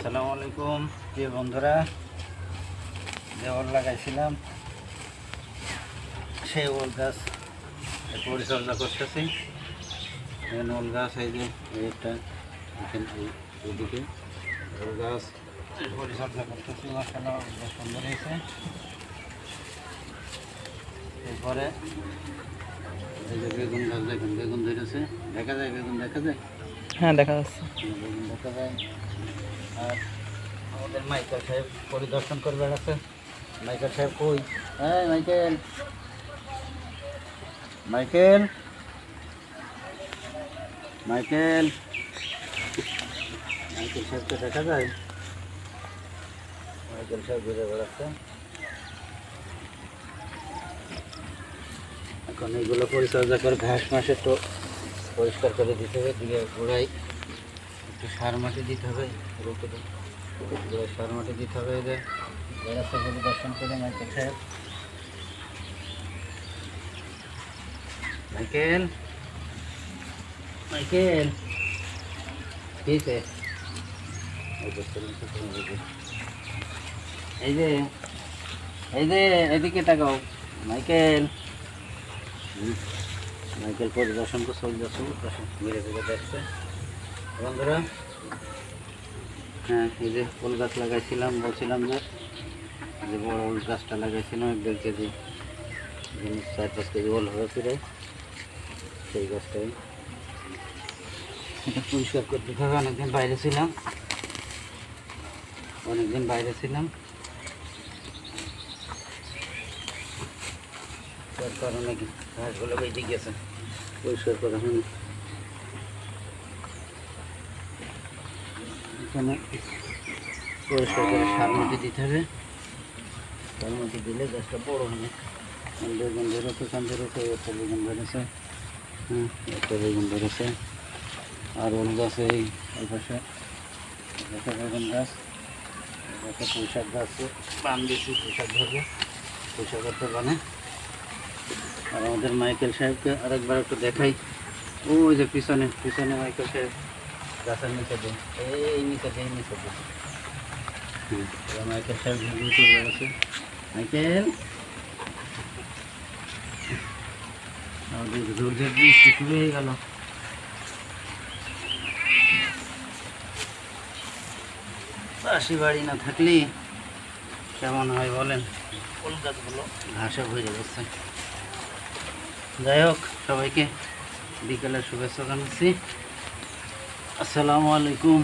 আসসালামু আলাইকুম। প্রিয় বন্ধুরা দেওয়াল লাগাইছিলাম। সেই ওল গাছ পরিচর্যা করতেছি। ওল গাছ এই যে এই- এইদিকে ওল গাছ পরিচর্যা করতেছি। মশলা সুন্দর হয়েছে। এরপরে এই যে বেগুন গাছ দেখুন বেগুন ধরেছে। দেখা যায় বেগুন দেখা যায়? হ্যাঁ দেখা যাচ্ছে। বেগুন দেখা যায়। আর আমাদের মাইকেল সাহেব পরিদর্শন করে বেড়াচ্ছে মাইকেল সাহেব কই? হ্যাঁ মাইকেল। মাইকেল। মাইকেল। মাইকেল সাহেবকে দেখা যায়? মাইকেল সাহেব ঘুরে বেড়াচ্ছে। এখন এইগুলো পরিচর্যা করে ঘাস মাসে তো পরিষ্কার করে দিতে হবে, দিয়ে গোড়ায় সার মাটি দিতে হবে সার মাটি দিতে হবে এদের পরিদর্শন করে মাইকেল সাহেব। মাইকেল মাইকেল ঠিক এই যে এই যে। এদিকে তাকাও। মাইকেল। মাইকেল পরিদর্শন চলে যাচ্ছে ঘুরে ঘুরে দেখছে। বন্ধুরা হ্যাঁ এই যে ফুল গাছ লাগাইছিলাম, বলছিলাম যে যে বড় ওল গাছটা লাগাইছিলাম এক দেড় কেজি চার পাঁচ কেজি ওল হবে ফিরে, সেই গাছটাই। এটা পরিষ্কার করতে হবে, অনেকদিন বাইরে ছিলাম। অনেকদিন বাইরে ছিলাম। তার কারণে ঘাসগুলো বেঁচে গেছে, পরিষ্কার করা হয়নি। এখানে পরিষ্কার করে সার মাটি দিতে হবে। সার মাটি দিলে গাছটা বড় হবে। বেগুন ধরেছে কান ধরেছে, একটা বেগুন ধরেছে হ্যাঁ একটা বেগুন ধরেছে। আর ওল গাছ এই পাশে একটা বেগুন গাছ, একটা পুঁইশাক গাছ পান দিয়েছি, পুঁইশাক ধরবে। পুঁইশাক করতে বানে। আর আমাদের মাইকেল সাহেবকে আরেকবার একটু দেখাই। ওই যে পিছনে পিছনে মাইকেল সাহেব। গাছের নিচে দিন। এই নিচে দিন নিচে দিন। হুম। মাইকেল সাহেব ঘুরে চলে গেছে মাইকেল? আমাদের রোদের বৃষ্টি শুরু হয়ে গেল। পাশি বাড়ি না থাকলে কেমন হয় বলেন? ঘাসে ভরে যাচ্ছে যাই হোক সবাইকে বিকেলের শুভেচ্ছা জানাচ্ছি। আসসালামু আলাইকুম।